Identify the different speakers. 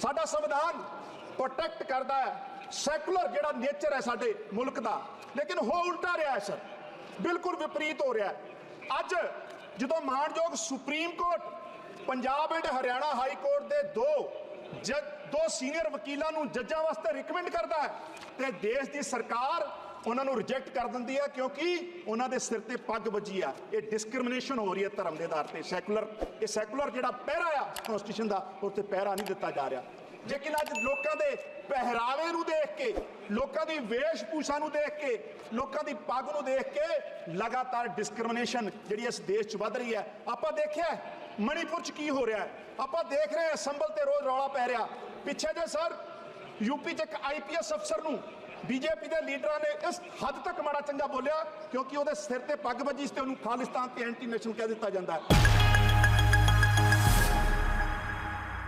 Speaker 1: ਸਾਡਾ ਸੰਵਿਧਾਨ ਪ੍ਰੋਟੈਕਟ ਕਰਦਾ ਹੈ। ਸੈਕੂਲਰ ਜਿਹੜਾ ਨੇਚਰ ਹੈ ਸਾਡੇ ਮੁਲਕ ਦਾ। ਲੇਕਿਨ ਹੋ ਉਲਟਾ ਰਿਹਾ ਹੈ ਸਰ ਬਿਲਕੁਲ ਵਿਪਰੀਤ ਹੋ ਰਿਹਾ ਹੈ। ਅੱਜ ਜਦੋਂ ਮਾਣਯੋਗ supreme court Punjab and Haryana high court ਦੇ ਦੋ ਜੱਜ ਦੋ ਸੀਨੀਅਰ ਵਕੀਲਾਂ ਨੂੰ ਜੱਜਾਂ ਵਾਸਤੇ ਰਿਕਮੈਂਡ ਕਰਦਾ ਹੈ, ਤੇ ਦੇਸ਼ ਦੀ ਸਰਕਾਰ ਉਹਨਾਂ ਨੂੰ ਰਿਜੈਕਟ ਕਰ ਦਿੰਦੀ ਹੈ ਕਿਉਂਕਿ ਉਹਨਾਂ ਦੇ ਸਿਰ ਤੇ ਪੱਗ ਵੱਜੀ ਆ। ਇਹ ਡਿਸਕ੍ਰਿਮੀਨੇਸ਼ਨ ਹੋ ਰਹੀ ਹੈ ਧਰਮ ਦੇ ਆਧਾਰ ਤੇ। ਸੈਕੂਲਰ ਇਹ ਸੈਕੂਲਰ ਜਿਹੜਾ ਪਹਿਰਾ ਆ ਕਨਸਟੀਟਿਊਸ਼ਨ ਦਾ ਉੱਤੇ ਪਹਿਰਾ ਨਹੀਂ ਦਿੱਤਾ ਜਾ ਰਿਹਾ। ਲੇਕਿਨ ਅੱਜ ਲੋਕਾਂ ਦੇ ਪਹਿਰਾਵੇ ਨੂੰ ਦੇਖ ਕੇ, ਲੋਕਾਂ ਦੀ ਵੇਸ਼-ਭੂਸ਼ਾ ਨੂੰ ਦੇਖ ਕੇ, ਲੋਕਾਂ ਦੀ ਪੱਗ ਨੂੰ ਦੇਖ ਕੇ ਲਗਾਤਾਰ ਡਿਸਕ੍ਰਿਮੀਨੇਸ਼ਨ ਜਿਹੜੀ ਇਸ ਦੇਸ਼ 'ਚ ਵੱਧ ਰਹੀ ਹੈ। ਆਪਾਂ ਦੇਖਿਆ ਮਣੀਪੁਰ 'ਚ ਕੀ ਹੋ ਰਿਹਾ ਆਪਾਂ ਦੇਖ ਰਹੇ ਹਾਂ ਸੰਭਲ ਤੇ ਰੋਜ਼ ਰੌਲਾ ਪੈ ਰਿਹਾ। ਪਿੱਛੇ ਜੇ ਸਰ ਯੂਪੀ 'ਚ ਇੱਕ ਆਈਪੀਐਸ ਅਫਸਰ ਨੂੰ ਬੀਜੇਪੀ ਦੇ ਲੀਡਰਾਂ ਨੇ ਇਸ ਹੱਦ ਤੱਕ ਮਾੜਾ ਚੰਗਾ ਬੋਲਿਆ ਕਿਉਂਕਿ ਉਹਦੇ ਸਿਰ ਤੇ ਪੱਗ ਵੱਜੀ ਸੀ ਤੇ ਉਹਨੂੰ ਖਾਲਿਸਤਾਨ ਤੇ ਐਂਟੀ ਨੈਸ਼ਨਲ ਕਹਿ ਦਿੱਤਾ ਜਾਂਦਾ ਹੈ।